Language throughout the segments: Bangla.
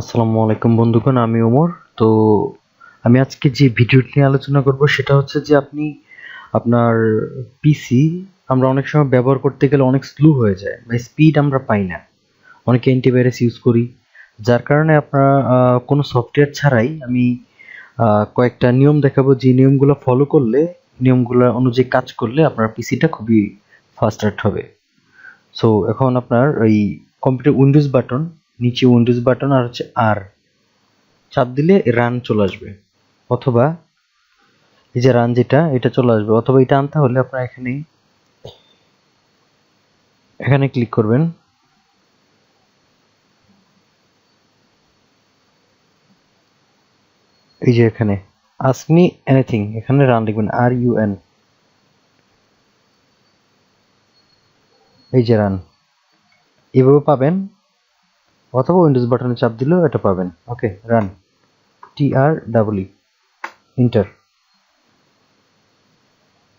আসসালামু আলাইকুম বন্ধুগণ, আমি ওমর। তো আমি আজকে যে ভিডিওটি নিয়ে আলোচনা করব সেটা হচ্ছে যে আপনি আপনার পিসি আমরা অনেক সময় ব্যবহার করতে গেলে অনেক স্লো হয়ে যায় বা স্পিড আমরা পাই না। অনেকে অ্যান্টিভাইরাস ইউজ করি, যার কারণে আপনার কোনো সফটওয়্যার ছাড়াই আমি কয়েকটা নিয়ম দেখাবো। যে নিয়মগুলো ফলো করলে, নিয়মগুলো অনুযায়ী কাজ করলে আপনার পিসিটা খুবই ফাস্ট হবে। সো এখন আপনার ওই কম্পিউটার উইন্ডোজ বাটন নিচে উইন্ডোজ বাটন আর হচ্ছে আর। চাপ দিলে রান চলে আসবে। অথবা এই যে রান যেটা, এটা চলে আসবে। অথবা এটা আনতে হলে আপনার এখানে এখানে ক্লিক করবেন। এই যে এখানে আসমি এনিথিং এখানে রান লিখবেন আর ইউ এন এই যে রান এভাবে পাবেন। অথবা উইন্ডোজ বাটনে চাপ দিলেও এটা পাবেন। ওকে রান টি আর ডাবল ইন্টার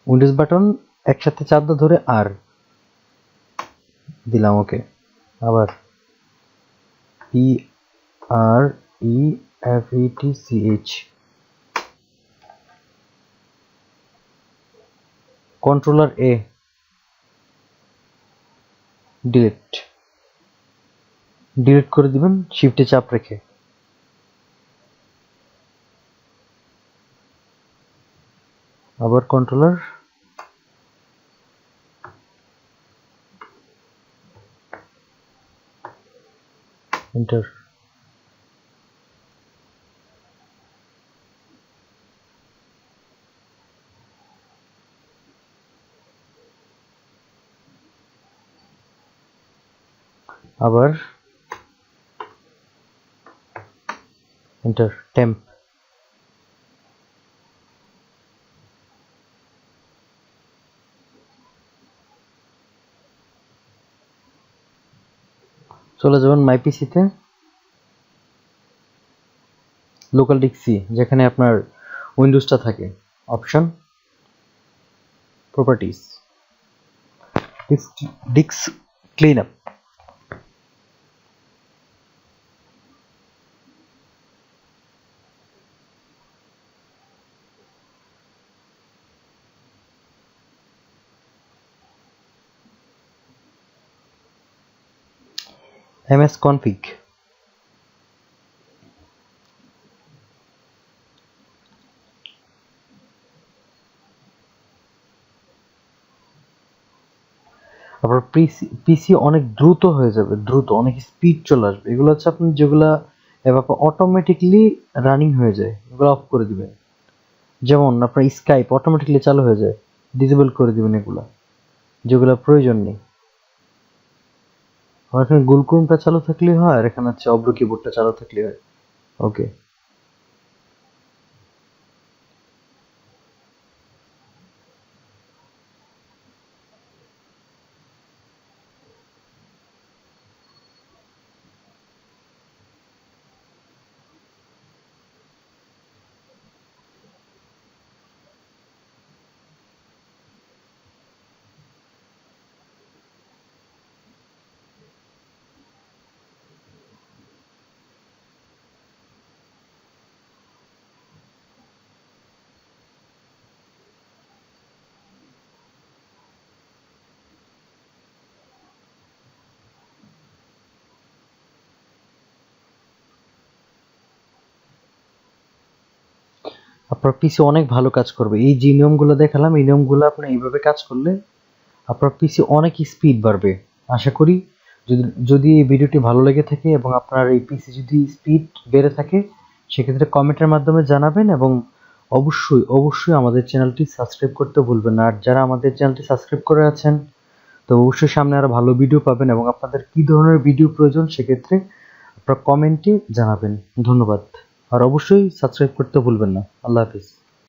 উইন্ডোজ বাটন একসাথে চাপ ধরে আর দিলাম ওকে আবার P R E F E T C H controller A delete delete করে দিবেন শিফটে চাপ রেখে। আবার কন্ট্রোলার এন্টার আবার এন্টার টেম্প চলে যাবেন মাই পিসিতে লোকাল ডিক্সি যেখানে আপনার উইন্ডোজটা থাকে। অপশন প্রপার্টিজ ডিক্স ক্লিন আপ ms. Config. আপনার পিসি অনেক দ্রুত হয়ে যাবে, দ্রুত, অনেক স্পিড চলে আসবে। এগুলো হচ্ছে আপনি যেগুলা, এবার অটোমেটিকলি রানিং হয়ে যায়, এগুলো অফ করে দিবেন। যেমন আপনার স্কাইপ অটোমেটিকলি চালু হয়ে যায় ডিসেবল করে দিবেন এগুলা, যেগুলো প্রয়োজন নেই। আমার এখানে গুলকুমটা চালু থাকলে হয় আর এখানে হচ্ছে অব্র কিবোর্ডটা চালু থাকলে হয়। ওকে আপনার পিসি অনেক ভালো কাজ করবে। এই যে নিয়মগুলো দেখালাম, এই নিয়মগুলো আপনি এইভাবে কাজ করলে আপনার পিসি অনেক স্পিড বাড়বে। আশা করি যদি যদি এই ভিডিওটি ভালো লেগে থাকে এবং আপনার এই পিসি যদি স্পিড বেড়ে থাকে, সেক্ষেত্রে কমেন্টের মাধ্যমে জানাবেন এবং অবশ্যই অবশ্যই আমাদের চ্যানেলটি সাবস্ক্রাইব করতে ভুলবেন না। আর যারা আমাদের চ্যানেলটি সাবস্ক্রাইব করে আছেন, তো অবশ্যই সামনে আরও ভালো ভিডিও পাবেন এবং আপনাদের কি ধরনের ভিডিও প্রয়োজন, সেক্ষেত্রে আপনার কমেন্টে জানাবেন। ধন্যবাদ। আর অবশ্যই সাবস্ক্রাইব করতে ভুলবেন না। আল্লাহ হাফিজ।